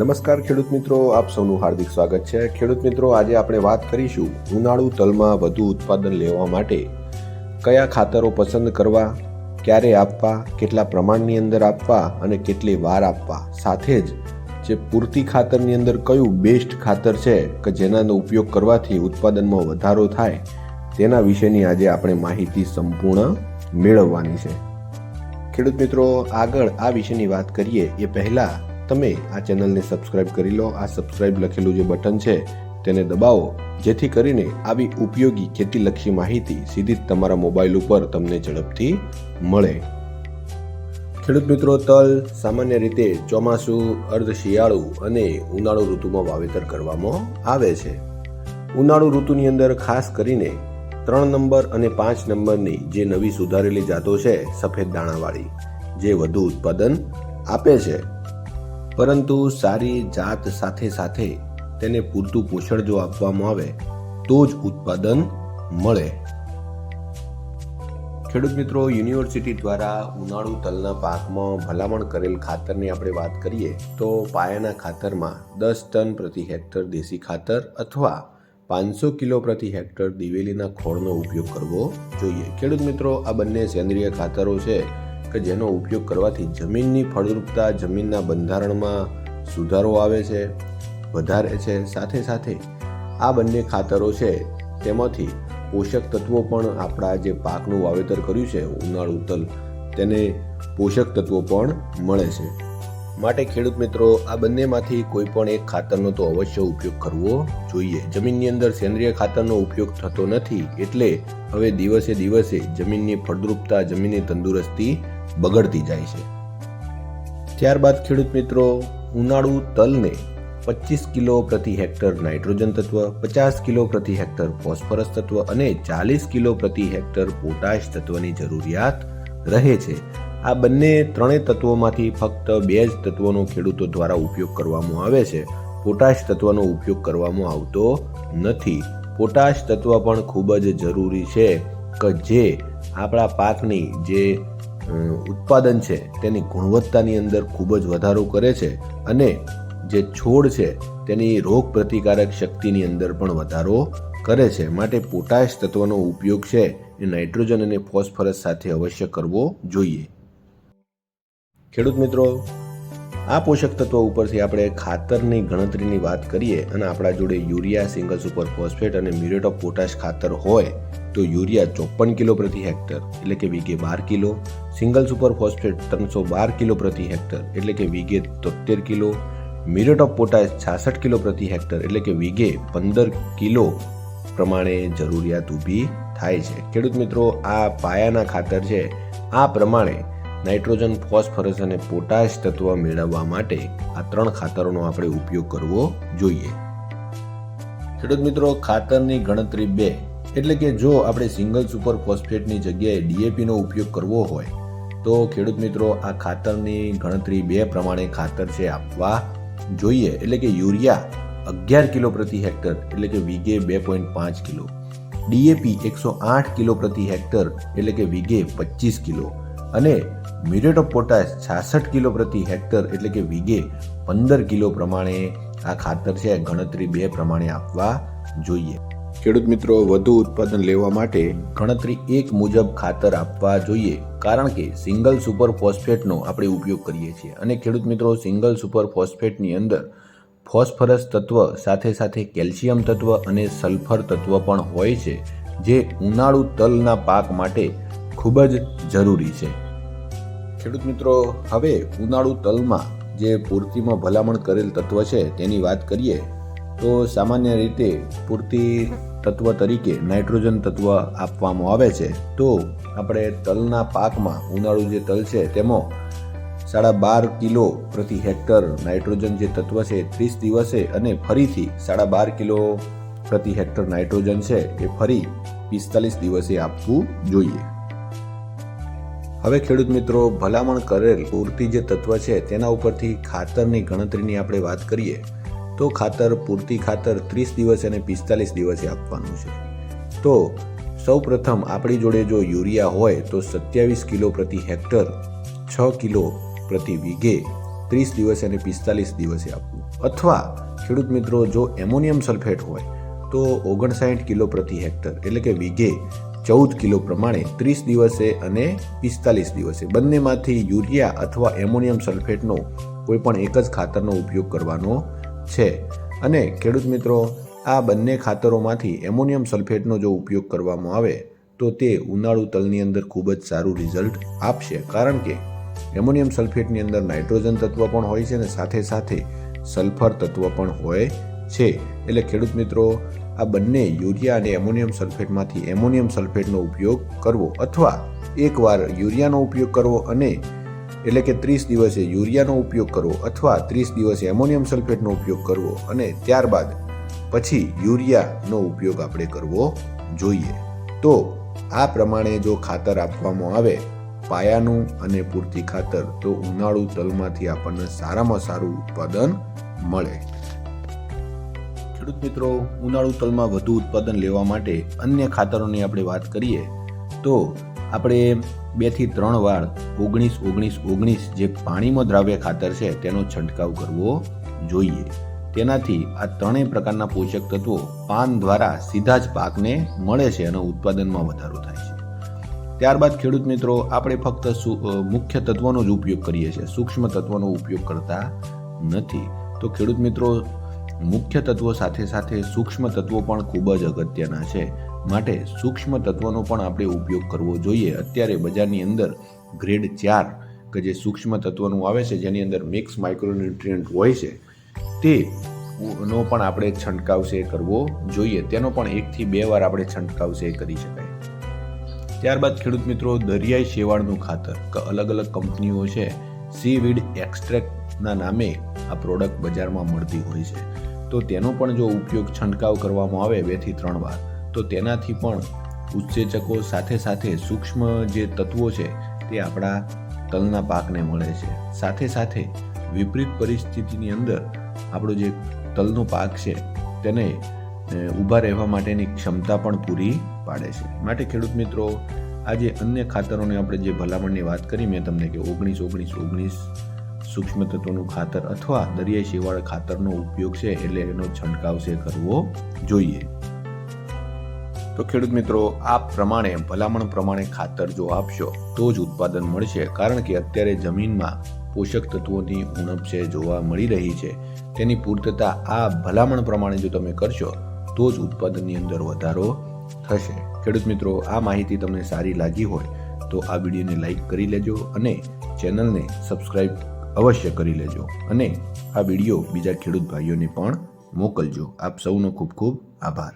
નમસ્કાર ખેડૂત મિત્રો, આપ સૌનું હાર્દિક સ્વાગત છે. ખેડૂત મિત્રો, આજે આપણે વાત કરીશું ઉનાળુ તલમાં વધુ ઉત્પાદન લેવા માટે કયા ખાતરો પસંદ કરવા, ક્યારે આપવા, કેટલા પ્રમાણની અંદર આપવા અને કેટલી વાર આપવા. સાથે જ જે પૂરતી ખાતરની અંદર કયું બેસ્ટ ખાતર છે કે જેનાનો ઉપયોગ કરવાથી ઉત્પાદનમાં વધારો થાય, તેના વિશેની આજે આપણે માહિતી સંપૂર્ણ મેળવવાની છે. ખેડૂત મિત્રો, આગળ આ વિશેની વાત કરીએ, એ પહેલાં તમે આ ચેનલને સબસ્ક્રાઇબ કરી લો. આ સબસ્ક્રાઇબ લખેલું જે બટન છે, તેને દબાવો. જેથી કરીને આવી ઉપયોગી ખેતીલક્ષી માહિતી સીધી જ તમારા મોબાઈલ ઉપર તમને ઝડપથી મળે. ખેડૂત મિત્રો, તલ સામાન્ય રીતે ચોમાસું, અર્ધ શિયાળુ અને ઉનાળુ ઋતુમાં વાવેતર કરવામાં આવે છે. ઉનાળુ ઋતુની અંદર ખાસ કરીને ત્રણ નંબર અને પાંચ નંબરની જે નવી સુધારેલી જાતો છે, સફેદ દાણાવાળી, જે વધુ ઉત્પાદન આપે છે. પરંતુ સારી જાત સાથે સાથે તેને પૂરતું પોષણ જો આપવામાં આવે, તો જ ઉત્પાદન મળે. ખેડૂત મિત્રો, યુનિવર્સિટી દ્વારા ઉનાળુ તલના પાકમાં ભલામણ કરેલ ખાતરની આપણે વાત કરીએ, તો પાયાના ખાતરમાં દસ ટન પ્રતિ હેક્ટર દેશી ખાતર અથવા પાંચસો કિલો પ્રતિ હેક્ટર દિવેલીના ખોળનો ઉપયોગ કરવો જોઈએ. ખેડૂત મિત્રો, આ બંને સેન્દ્રિય ખાતરો છે. કે જેનો ઉપયોગ કરવાથી જમીનની ફળદ્રુપતા, જમીનના બંધારણમાં સુધારો આવે છે, વધારે છે, સાથે સાથે આ બંને ખાતરો છે તેમાંથી પોષક તત્વો પણ આપણા જે પાકનું વાવેતર કર્યું છે, ઉનાળુ તલ તેને પોષક તત્વો પણ મળે છે. માટે ખેડૂત મિત્રો, આ બંનેમાંથી કોઈ પણ એક ખાતરનો તો અવશ્ય ઉપયોગ કરવો જોઈએ. જમીનની અંદર સેન્દ્રિય ખાતરનો ઉપયોગ થતો નથી એટલે હવે દિવસે દિવસે જમીનની ફળદ્રુપતા, જમીનની તંદુરસ્તી બગડતી જાય છે. ત્યારબાદ ખેડૂત મિત્રો, ઉનાળુ તલને પચીસ કિલો પ્રતિ હેક્ટર નાઇટ્રોજન તત્વ, પચાસ કિલો પ્રતિ હેક્ટર ફોસ્ફરસ તત્વ અને ચાલીસ કિલો પ્રતિ હેક્ટર પોટાશ તત્વની જરૂરિયાત રહે છે. આ બંને ત્રણેય તત્વોમાંથી ફક્ત બે જ તત્વોનો ખેડૂતો દ્વારા ઉપયોગ કરવામાં આવે છે. પોટાશ તત્વનો ઉપયોગ કરવામાં આવતો નથી. પોટાશ તત્વ પણ ખૂબ જ જરૂરી છે કે જે આપણા પાકની જે ઉત્પાદન છે, તેની ગુણવત્તાની અંદર ખૂબ જ વધારો કરે છે અને જે છોડ છે, તેની રોગ પ્રતિકારક શક્તિની અંદર પણ વધારો કરે છે. માટે પોટાશ તત્વનો ઉપયોગ છે, એ નાઇટ્રોજન અને ફોસ્ફરસ સાથે અવશ્ય કરવો જોઈએ. ખેડૂત મિત્રો આ પોષક તત્વો ઉપરથી આપણે ખાતરની ગણતરીની વાત કરીએ અને આપણા જોડે યુરિયા, સિંગલ સુપર ફોસ્ફેટ અને મ્યુરેટ ઓફ પોટાશ ખાતર હોય તો યુરિયા ચોપન કિલો પ્રતિ હેક્ટર, એટલે કે વીઘે બાર કિલો. સિંગલ સુપર ફોસ્ફેટ ત્રણસો બાર કિલો પ્રતિ હેક્ટર, એટલે કે વીઘે તોતેર કિલો. મ્યુરેટ ઓફ પોટાશ છાસઠ કિલો પ્રતિ હેક્ટર, એટલે કે વીઘે પંદર કિલો પ્રમાણે જરૂરિયાત ઊભી થાય છે. ખેડૂત મિત્રો, આ પાયાના ખાતર છે. આ પ્રમાણે નાઇટ્રોજન, ફોસ્ફરસ અને પોટાશ તત્વ મેળવવા માટે આ ત્રણ ખાતરોનો આપણે ઉપયોગ કરવો જોઈએ. ખેડૂત મિત્રો, ખાતરની ગણતરી બે. એટલે કે જો આપણે સિંગલ સુપર ફોસ્ફેટની જગ્યાએ ડીએપીનો ઉપયોગ કરવો હોય, તો ખેડૂત મિત્રો, આ ખાતરની ગણતરી બે પ્રમાણે ખાતર છે આપવા જોઈએ. એટલે કે યુરિયા અગિયાર કિલો પ્રતિ હેક્ટર, એટલે કે વીઘે બે પોઈન્ટ પાંચ કિલો. ડીએપી એકસો આઠ કિલો પ્રતિ હેક્ટર, એટલે કે વીઘે પચીસ કિલો. અને મ્યુરેટ ઓફ પોટાશ છાસઠ કિલો પ્રતિ હેક્ટર એટલે કે વીઘે પંદર કિલો પ્રમાણે આ ખાતર છે ગણતરી બે પ્રમાણે આપવા જોઈએ. ખેડૂત મિત્રો, વધુ ઉત્પાદન લેવા માટે ગણતરી એક મુજબ ખાતર આપવા જોઈએ, કારણ કે સિંગલ સુપર ફોસ્ફેટનો આપણે ઉપયોગ કરીએ છીએ. અને ખેડૂત મિત્રો, સિંગલ સુપર ફોસ્ફેટની અંદર ફોસ્ફરસ તત્વ, સાથે સાથે કેલ્શિયમ તત્વ અને સલ્ફર તત્વ પણ હોય છે, જે ઉનાળુ તલના પાક માટે ખૂબ જ જરૂરી છે. ખેડૂત મિત્રો, હવે ઉનાળુ તલમાં જે પૂર્તિમાં ભલામણ કરેલ તત્વ છે તેની વાત કરીએ, તો સામાન્ય રીતે પૂરતી તત્વ તરીકે નાઇટ્રોજન તત્વ આપવામાં આવે છે. તો આપણે તલના પાકમાં ઉનાળુ જે તલ છે તેમાં સાડા બાર કિલો પ્રતિ હેક્ટર નાઇટ્રોજન જે તત્વ છે ત્રીસ દિવસે અને ફરીથી સાડા બાર કિલો પ્રતિ હેક્ટર નાઇટ્રોજન છે એ ફરી પિસ્તાલીસ દિવસે આપવું જોઈએ. હવે ખેડૂત મિત્રો, ભલામણ કરેલ પૂરતી જે તત્વ છે તેના ઉપરથી ખાતરની ગણતરીની આપણે વાત કરીએ, તો ખાતર પૂરતી ખાતર ત્રીસ દિવસ અને પિસ્તાલીસ દિવસે આપવાનું છે. તો સૌ પ્રથમ આપણી જોડે જો યુરિયા હોય, તો સત્યાવીસ કિલો પ્રતિ હેક્ટર, છ કિલો પ્રતિ વીઘે ત્રીસ દિવસે અને પિસ્તાલીસ દિવસે આપવું. અથવા ખેડૂત મિત્રો, જો એમોનિયમ સલ્ફેટ હોય, તો ઓગણસાઠ કિલો પ્રતિ હેક્ટર, એટલે કે વીઘે ચૌદ કિલો પ્રમાણે ત્રીસ દિવસે અને પિસ્તાલીસ દિવસે. બંનેમાંથી યુરિયા અથવા એમોનિયમ સલ્ફેટનો કોઈપણ એક જ ખાતરનો ઉપયોગ કરવાનો છે. અને ખેડૂત મિત્રો, આ બંને ખાતરોમાંથી એમોનિયમ સલ્ફેટનો જો ઉપયોગ કરવામાં આવે, તો તે ઉનાળુ તલની અંદર ખૂબ જ સારું રિઝલ્ટ આપશે. કારણ કે એમોનિયમ સલ્ફેટની અંદર નાઇટ્રોજન તત્વ પણ હોય છે અને સાથે સાથે સલ્ફર તત્વ પણ હોય છે. એટલે ખેડૂત મિત્રો આ બંને યુરિયા અને એમોનિયમ સલ્ફેટમાંથી એમોનિયમ સલ્ફેટનો ઉપયોગ કરવો અથવા એકવાર યુરિયાનો ઉપયોગ કરવો અને એટલે કે ત્રીસ દિવસે યુરિયાનો ઉપયોગ કરવો અથવા ત્રીસ દિવસે એમોનિયમ સલ્ફેટનો ઉપયોગ કરવો અને ત્યારબાદ પછી યુરિયાનો ઉપયોગ આપણે કરવો જોઈએ. તો આ પ્રમાણે જો ખાતર આપવામાં આવે, પાયાનું અને પૂરતી ખાતર, તો ઉનાળુ તલમાંથી આપણને સારામાં સારું ઉત્પાદન મળે. ખેડૂત મિત્રો, ઉનાળુ તલમાં વધુ ઉત્પાદન લેવા માટે અન્ય ખાતરોની આપણે વાત કરીએ, તો આપણે બેથી ત્રણ વાર ઓગણીસ ઓગણીસ ઓગણીસ જે પાણીમાં દ્રાવ્ય ખાતર છે તેનો છંટકાવ કરવો જોઈએ. તેનાથી આ ત્રણેય પ્રકારના પોષક તત્વો પાન દ્વારા સીધા જ પાકને મળે છે અને ઉત્પાદનમાં વધારો થાય છે. ત્યારબાદ ખેડૂત મિત્રો, આપણે ફક્ત મુખ્ય તત્વોનો જ ઉપયોગ કરીએ છીએ. સૂક્ષ્મ તત્વોનો ઉપયોગ કરતા નથી. તો ખેડૂત મિત્રો મુખ્ય તત્વો સાથે સાથે સૂક્ષ્મ તત્વો પણ ખૂબ જ અગત્યના છે. માટે સૂક્ષ્મ તત્વોનો પણ આપણે ઉપયોગ કરવો જોઈએ. અત્યારે બજારની અંદર ગ્રેડ ચાર કે જે સૂક્ષ્મ તત્વોનું આવે છે, જેની અંદર મિક્સ માઇક્રોન્યુટ્રિયન્ટ હોય છે તે નો પણ આપણે છંટકાવ છે કરવો જોઈએ. તેનો પણ એકથી બે વાર આપણે છંટકાવ છે કરી શકાય. ત્યારબાદ ખેડૂત મિત્રો, દરિયાઈ શેવાળનું ખાતર અલગ અલગ કંપનીઓ છે. સીવીડ એક્સ્ટ્રેક્ટના નામે આ પ્રોડક્ટ બજારમાં મળતી હોય છે. તો તેનો પણ જો ઉપયોગ છંટકાવ કરવામાં આવે બેથી ત્રણ વાર, તો તેનાથી પણ ઉત્સેચકો સાથે સાથે સૂક્ષ્મ જે તત્વો છે તે આપણા તલના પાકને મળે છે. સાથે સાથે વિપરીત પરિસ્થિતિની અંદર આપણો જે તલનો પાક છે તેને ઊભા રહેવા માટેની ક્ષમતા પણ પૂરી પાડે છે. માટે ખેડૂત મિત્રો આ જે અન્ય ખાતરોને આપણે જે ભલામણની વાત કરી, મેં તમને કે ઓગણીસ ઓગણીસ ઓગણીસ સૂક્ષ્મ તત્વોનું ખાતર અથવા દરિયાઈ શેવાળ ખાતરનો ઉપયોગ છે એટલે એનો છંટકાવ છે કરવો જોઈએ. તો ખેડૂત મિત્રો, આ પ્રમાણે, ભલામણ પ્રમાણે ખાતર જો આપશો, તો જ ઉત્પાદન મળશે. કારણ કે અત્યારે જમીનમાં પોષક તત્વોની ઉણપ છે, જોવા મળી રહી છે. તેની પૂર્તતા આ ભલામણ પ્રમાણે જો તમે કરશો, તો જ ઉત્પાદનની અંદર વધારો થશે. ખેડૂત મિત્રો, આ માહિતી તમને સારી લાગી હોય, તો આ વિડીયોને લાઈક કરી લેજો અને ચેનલને સબસ્ક્રાઈબ અવશ્ય કરી લેજો અને આ વીડિયો બીજા ખેડૂત ભાઈઓને પણ મોકલજો. આપ સૌનો ખૂબ ખૂબ આભાર.